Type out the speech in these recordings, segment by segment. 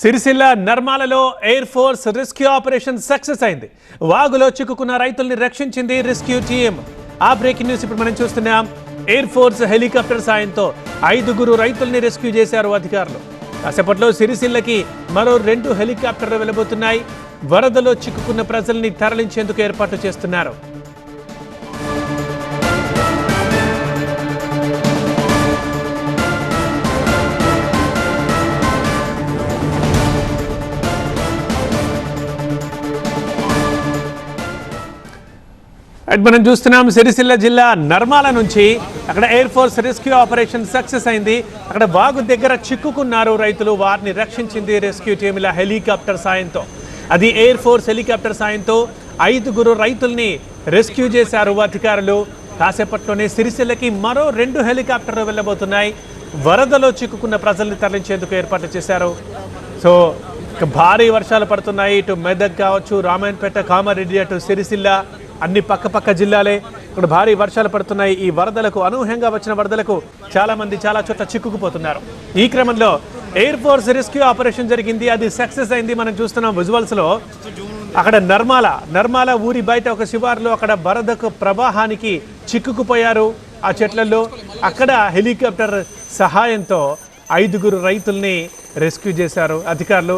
Sircilla నర్మాలలో air force rescue operation success అయింది. వాగులో చిక్కుకున్న రైతుల్ని రక్షించింది రెస్క్యూ టీం ఆ బ్రేకింగ్ న్యూస్ ఇప్పుడు మనం చూస్తున్నాం. ఎయిర్ ఫోర్స్ హెలికాప్టర్ సాయంతో ఐదుగురు రైతుల్ని రెస్క్యూ చేశారు అధికారులు. కాసేపట్లో సిరిసిల్లకి మరో రెండు హెలికాప్టర్లు వెళ్ళబోతున్నాయి వరదలో చిక్కుకున్న ప్రజల్ని తరలించేందుకు ఏర్పాటు చేస్తున్నారు. అటు మనం చూస్తున్నాం సిరిసిల్ల జిల్లా నర్మాల నుంచి అక్కడ air force rescue operation success అయింది. అక్కడ వాగు దగ్గర చిక్కుకున్నారు రైతులు. వారిని రక్షించింది రెస్క్యూ టీం ఇలా హెలికాప్టర్ సాయంతో. అది ఎయిర్ ఫోర్స్ హెలికాప్టర్ సాయంతో ఐదుగురు రైతుల్ని రెస్క్యూ చేశారు అధికారులు. కాసేపట్లోనే సిరిసిల్లకి మరో రెండు హెలికాప్టర్లు వెళ్ళబోతున్నాయి. వరదలో చిక్కుకున్న ప్రజల్ని తరలించేందుకు ఏర్పాట్లు చేశారు. సో భారీ వర్షాలు పడుతున్నాయి. ఇటు మెదక్ కావచ్చు రామాయణపేట కామారెడ్డి అటు సిరిసిల్ల అన్ని పక్కపక్క జిల్లాలే. ఇక్కడ భారీ వర్షాలు పడుతున్నాయి. ఈ వరదలకు అనూహ్యంగా వచ్చిన వరదలకు చాలామంది చాలా చోట్ల చిక్కుకుపోతున్నారు. ఈ క్రమంలో ఎయిర్ ఫోర్స్ రెస్క్యూ ఆపరేషన్ జరిగింది. అది సక్సెస్ అయింది. మనం చూస్తున్నాం విజువల్స్లో అక్కడ నర్మాల నర్మాల ఊరి బయట ఒక శివారులో అక్కడ వరదకు ప్రవాహానికి చిక్కుకుపోయారు ఆ చెట్లలో అక్కడ హెలికాప్టర్ సహాయంతో ఐదుగురు రైతుల్ని రెస్క్యూ చేశారు అధికారులు.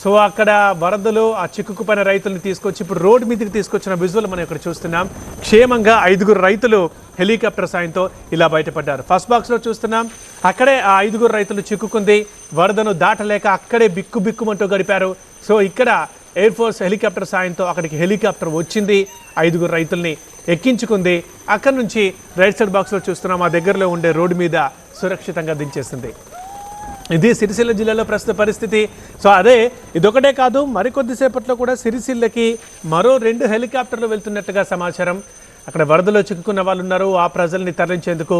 సో అక్కడ వరదలు ఆ చిక్కుకుపోయిన రైతుల్ని తీసుకొచ్చి ఇప్పుడు రోడ్డు మీదకి తీసుకొచ్చిన విజువల్ మనం ఇక్కడ చూస్తున్నాం. క్షేమంగా ఐదుగురు రైతులు హెలికాప్టర్ సాయంతో ఇలా బయటపడ్డారు. ఫస్ట్ బాక్స్లో చూస్తున్నాం. అక్కడే ఆ ఐదుగురు రైతులు చిక్కుకుంది. వరదను దాటలేక అక్కడే బిక్కు బిక్కుమంటూ గడిపారు. సో ఇక్కడ ఎయిర్ ఫోర్స్ హెలికాప్టర్ సాయంతో అక్కడికి హెలికాప్టర్ వచ్చింది. ఐదుగురు రైతుల్ని ఎక్కించుకుంది. అక్కడి నుంచి రైట్ సైడ్ బాక్స్లో చూస్తున్నాం. ఆ దగ్గరలో ఉండే రోడ్డు మీద సురక్షితంగా దించేసింది. ఇది సిరిసిల్ల జిల్లాలో ప్రస్తుత పరిస్థితి. సో అదే ఇదొకటే కాదు మరికొద్దిసేపట్లో కూడా సిరిసిల్లకి మరో రెండు హెలికాప్టర్లు వెళ్తున్నట్టుగా సమాచారం. అక్కడ వరదలో చిక్కుకున్న వాళ్ళు ఉన్నారు ఆ ప్రజల్ని తరలించేందుకు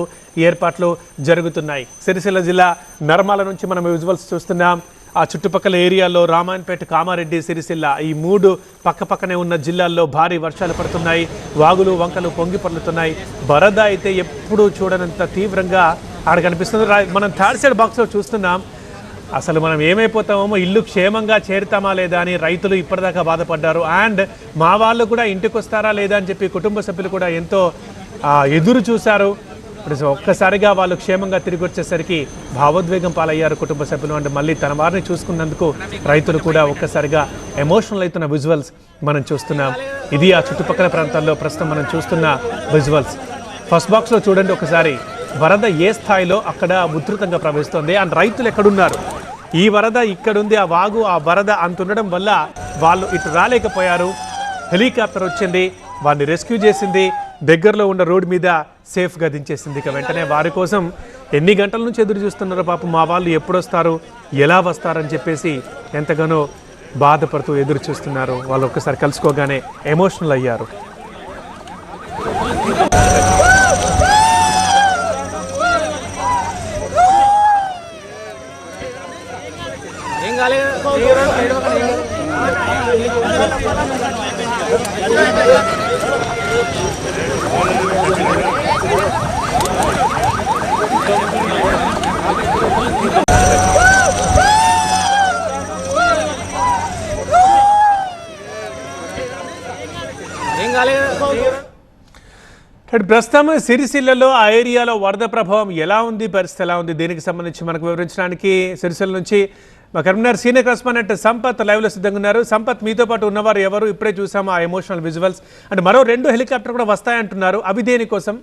ఏర్పాట్లు జరుగుతున్నాయి. సిరిసిల్ల జిల్లా నర్మాల నుంచి మనం విజువల్స్ చూస్తున్నాం. ఆ చుట్టుపక్కల ఏరియాలో రామాయణపేట కామారెడ్డి సిరిసిల్ల ఈ మూడు పక్కపక్కనే ఉన్న జిల్లాల్లో భారీ వర్షాలు పడుతున్నాయి. వాగులు వంకలు పొంగి పడుతున్నాయి వరద అయితే ఎప్పుడూ చూడనంత తీవ్రంగా ఆడ కనిపిస్తుంది. మనం థర్డ్ సైడ్ బాక్స్లో చూస్తున్నాం. అసలు మనం ఏమైపోతామో ఇల్లు క్షేమంగా చేరుతామా లేదా అని రైతులు ఇప్పటిదాకా బాధపడ్డారు. అండ్ మా వాళ్ళు కూడా ఇంటికి వస్తారా లేదా అని చెప్పి కుటుంబ సభ్యులు కూడా ఎంతో ఎదురు చూశారు. ఇప్పుడు ఒక్కసారిగా వాళ్ళు క్షేమంగా తిరిగి వచ్చేసరికి భావోద్వేగం పాలయ్యారు కుటుంబ సభ్యులు. అండ్ మళ్ళీ తన వారిని చూసుకున్నందుకు రైతులు కూడా ఒక్కసారిగా ఎమోషనల్ అవుతున్న విజువల్స్ మనం చూస్తున్నాం. ఇది ఆ చుట్టుపక్కల ప్రాంతాల్లో ప్రస్తుతం మనం చూస్తున్న విజువల్స్ ఫస్ట్ బాక్స్లో చూడండి ఒకసారి. వరద ఏ స్థాయిలో అక్కడ ఉధృతంగా ప్రవహిస్తోంది? అండ్ రైతులు ఎక్కడున్నారు? ఈ వరద ఇక్కడుంది ఆ వాగు ఆ వరద అంత ఉండడం వల్ల వాళ్ళు ఇటు రాలేకపోయారు. హెలికాప్టర్ వచ్చింది వారిని రెస్క్యూ చేసింది దగ్గరలో ఉన్న రోడ్డు మీద సేఫ్గా దించేసింది. ఇక వెంటనే వారి కోసం ఎన్ని గంటల నుంచి ఎదురు చూస్తున్నారు పాపం? మా వాళ్ళు ఎప్పుడు వస్తారు ఎలా వస్తారని చెప్పేసి ఎంతగానో బాధపడుతూ ఎదురు చూస్తున్నారు. వాళ్ళు ఒక్కసారి కలుసుకోగానే ఎమోషనల్ అయ్యారు. ప్రస్తుతం సిరిసిల్లలో ఆ ఏరియాలో వరద ప్రభావం ఎలా ఉంది? పరిస్థితి ఎలా ఉంది? దీనికి సంబంధించి మనకు వివరించడానికి సిరిసిల్ల నుంచి మా కరీంనగర్ సీనియర్ కరెస్పాండెంట్ సంపత్ లైవ్లో సిద్ధంగా ఉన్నారు. సంపత్ మీతో పాటు ఉన్నవారు ఎవరు? ఇప్పుడే చూసాము ఆ ఎమోషనల్ విజువల్స్ అంటే మరో రెండు హెలికాప్టర్ కూడా వస్తాయంటున్నారు. అవి దేనికోసం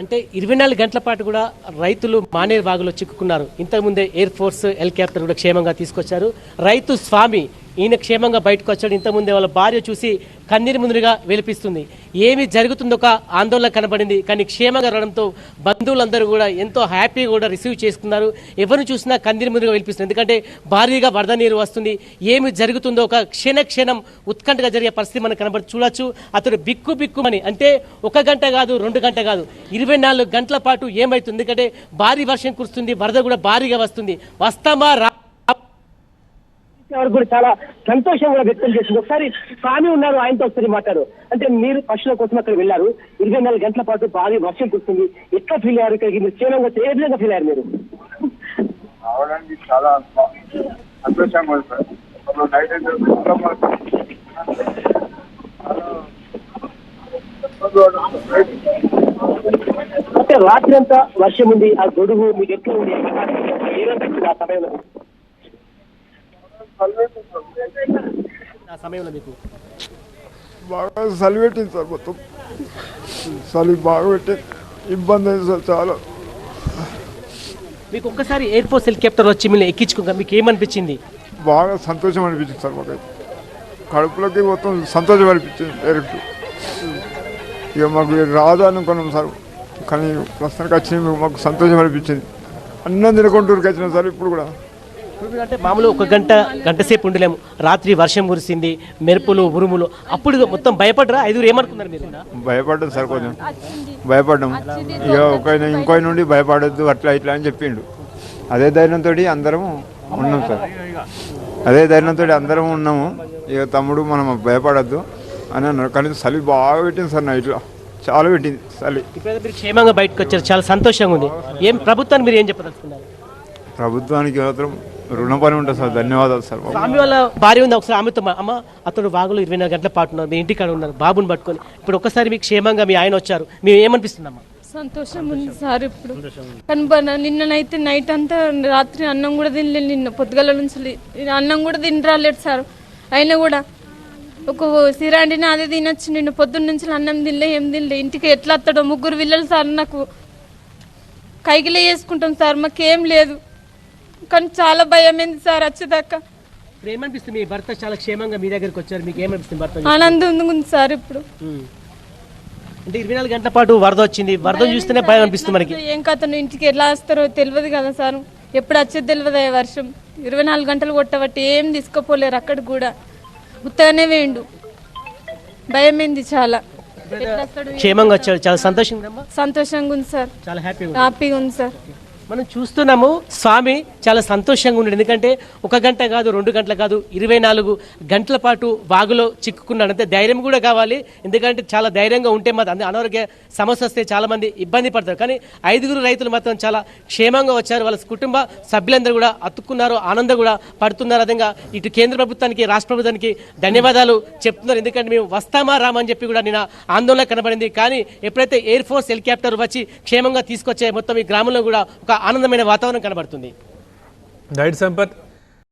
అంటే ఇరవై నాలుగు గంటల పాటు కూడా రైతులు మానేరు వాగులో చిక్కుకున్నారు. ఇంతకుముందే ఎయిర్ ఫోర్స్ హెలికాప్టర్ కూడా క్షేమంగా తీసుకొచ్చారు. రైతు స్వామి ఈయన క్షేమంగా బయటకు వచ్చాడు. ఇంతకుముందే వాళ్ళ భార్య చూసి కన్నీరు ముందుగా వెలిపిస్తుంది. ఏమి జరుగుతుందో? ఒక ఆందోళన కనబడింది. కానీ క్షేమంగా రావడంతో బంధువులందరూ కూడా ఎంతో హ్యాపీగా కూడా రిసీవ్ చేసుకున్నారు. ఎవరిని చూసినా కన్నీరు ముందుగా వెలిపిస్తుంది. ఎందుకంటే భారీగా వరద నీరు వస్తుంది. ఏమి జరుగుతుందో ఒక క్షణ క్షణం ఉత్కంఠగా జరిగే పరిస్థితి మనకు కనబడి చూడొచ్చు. అతడు బిక్కు బిక్కుమని అంటే ఒక గంట కాదు రెండు గంట కాదు ఇరవై నాలుగు గంటల పాటు ఏమవుతుంది ఎందుకంటే భారీ వర్షం కురుస్తుంది. వరద కూడా భారీగా వస్తుంది. వస్తామా రా వరకు కూడా చాలా సంతోషం కూడా వ్యక్తం చేసింది. ఒకసారి స్వామి ఉన్నారు ఆయనతో ఒకసారి మాట్లాడు. అంటే మీరు పక్షుల కోసం అక్కడ వెళ్ళారు. ఇరవై నాలుగు గంటల పాటు భారీ వర్షం కురుస్తుంది. ఎట్లా ఫీల్ అయ్యారు ఇక్కడికి? మీరు వచ్చి ఏ విధంగా ఫీల్ అయ్యారు మీరు? రావడానికి చాలా సంతోషంగా నైట్ అంటే రాత్రి అంతా వర్షం ఉంది ఆ గొడుగు మీకు ఎట్లా ఉంది? ఆ సమయంలో? ఆ సమయంలో మీకు? బాగా చలి పెట్టింది సార్ మొత్తం. చలి బాగా పెట్టి ఇబ్బంది అయింది సార్ చాలా. మీకు ఒక్కసారి ఎయిర్ ఫోర్స్ హెలికాప్టర్ వచ్చి మిమ్మల్ని ఎక్కించుకోగా మీకు ఏమనిపించింది? బాగా సంతోషం అనిపించింది సార్ మాకు కడుపులోకి మొత్తం సంతోషం అనిపించింది డైరెక్ట్ ఇక మాకు రాదు అనుకున్నాం సార్. కానీ ప్రస్తుతానికి వచ్చింది మాకు సంతోషం అనిపించింది. అన్నం తినకుంటూరుకి వచ్చినాం సార్ ఇప్పుడు కూడా. అంటే మామూలు ఒక గంట గంట సేపు ఉండలేము. రాత్రి వర్షం కురిసింది మెరుపులు ఉరుములు. అప్పుడు మొత్తం భయపడరా ఐదుగురు ఏమనుకున్నారు మీరు? భయపడ్డాం సార్ కొంచెం. భయపడ్డాం. ఇక ఒక ఇంకో నుండి భయపడొద్దు అట్లా ఇట్లా అని చెప్పిండు. అదే ధైర్యంతో అందరం ఉన్నాం సార్. అదే ధైర్యంతో అందరం ఉన్నాము. ఇక తమ్ముడు మనం భయపడొద్దు అని అన్నారు. కానీ చలి బాగా పెట్టింది సార్ నైట్లో చాలా పెట్టింది చలి. మీరు క్షేమంగా బయటకు వచ్చారు. చాలా సంతోషంగా ఉంది. ఏం ప్రభుత్వాన్ని మీరు ఏం చెప్పదలుచుకున్నారు? ప్రభుత్వానికి మాత్రం రుణపడి ఉంటుంది సార్. ధన్యవాదాలు సార్. స్వామి వాళ్ళ భార్య ఉంది ఒకసారి ఆమెతో మా- అమ్మ అతడు వాగులో ఇరవై నాలుగు గంటల పాటు ఉన్నారు. మీ ఇంటికాడ ఉన్నారు బాబుని పట్టుకొని. ఇప్పుడు ఒక్కసారి మీకు క్షేమంగా మీ ఆయన వచ్చారు. మేము ఏమనిపిస్తుందమ్మా? సంతోషం ఉంది సార్ ఇప్పుడు. కానీ బన- నిన్ననైతే నైట్ అంతా రాత్రి అన్నం కూడా తినలేదు నిన్న. పొద్దుగల నుంచి అన్నం కూడా తిని రాలేదు సార్. అయినా కూడా ఒక సిరాండిని అదే తినొచ్చు. నిన్న పొద్దున్న నుంచి అన్నం తినలే ఏం తినలే. ఇంటికి ఎట్లా వస్తాడో ముగ్గురు పిల్లలు సార్ నాకు. కైకిలే వేసుకుంటాం సార్. మాకేం లేదు. కానీ చాలా భయం ఏంది సార్ వచ్చేదాకా ఇప్పుడు ఏమనిపిస్తుంది మీ భర్త చాలా క్షేమంగా మీ దగ్గరికి వచ్చారు మీకు ఏమనిపిస్తుంది భర్త? ఆనందం ఉంది సార్ ఇప్పుడు. అంటే ఇరవై నాలుగు గంటల పాటు వరద వచ్చింది వరద చూస్తేనే భయం అనిపిస్తుంది మనకి. ఏం కథను ఇంటికి ఎలా వస్తారో తెలియదు కదా సార్. ఎప్పుడు వచ్చేది తెలియదు ఆ వర్షం? ఇరవై నాలుగు గంటలు కొట్టబట్టి ఏం తీసుకుపోలేరు అక్కడ కూడా. ఉత్తగానే వేయండు. భయమైంది చాలా. ఎట్లా వస్తాడు క్షేమంగా వచ్చాడు చాలా సంతోషంగా సంతోషంగా ఉంది సార్. చాలా హ్యాపీగా ఉంది సార్. మనం చూస్తున్నాము స్వామి చాలా సంతోషంగా ఉన్నాడు. ఎందుకంటే ఒక గంట కాదు రెండు గంటలు కాదు ఇరవై నాలుగు గంటల పాటు వాగులో చిక్కుకున్నాడు. అంతే ధైర్యం కూడా కావాలి. ఎందుకంటే చాలా ధైర్యంగా ఉంటే మాత్రం అందు- అనారోగ్య సమస్య వస్తే చాలామంది ఇబ్బంది పడతారు. కానీ ఐదుగురు రైతులు మాత్రం చాలా క్షేమంగా వచ్చారు. వాళ్ళ కుటుంబ సభ్యులందరూ కూడా అతుక్కున్నారు ఆనందం కూడా పడుతున్నారు. అదంగా ఇటు కేంద్ర ప్రభుత్వానికి రాష్ట్ర ప్రభుత్వానికి ధన్యవాదాలు చెప్తున్నారు. ఎందుకంటే మేము వస్తామా రామని చెప్పి కూడా నేను ఆందోళన కనబడింది. కానీ ఎప్పుడైతే ఎయిర్ ఫోర్స్ హెలికాప్టర్ వచ్చి క్షేమంగా తీసుకొచ్చే మొత్తం ఈ గ్రామంలో కూడా ఒక ఆనందమైన వాతావరణం కనబడుతుంది. రైట్ సంపత్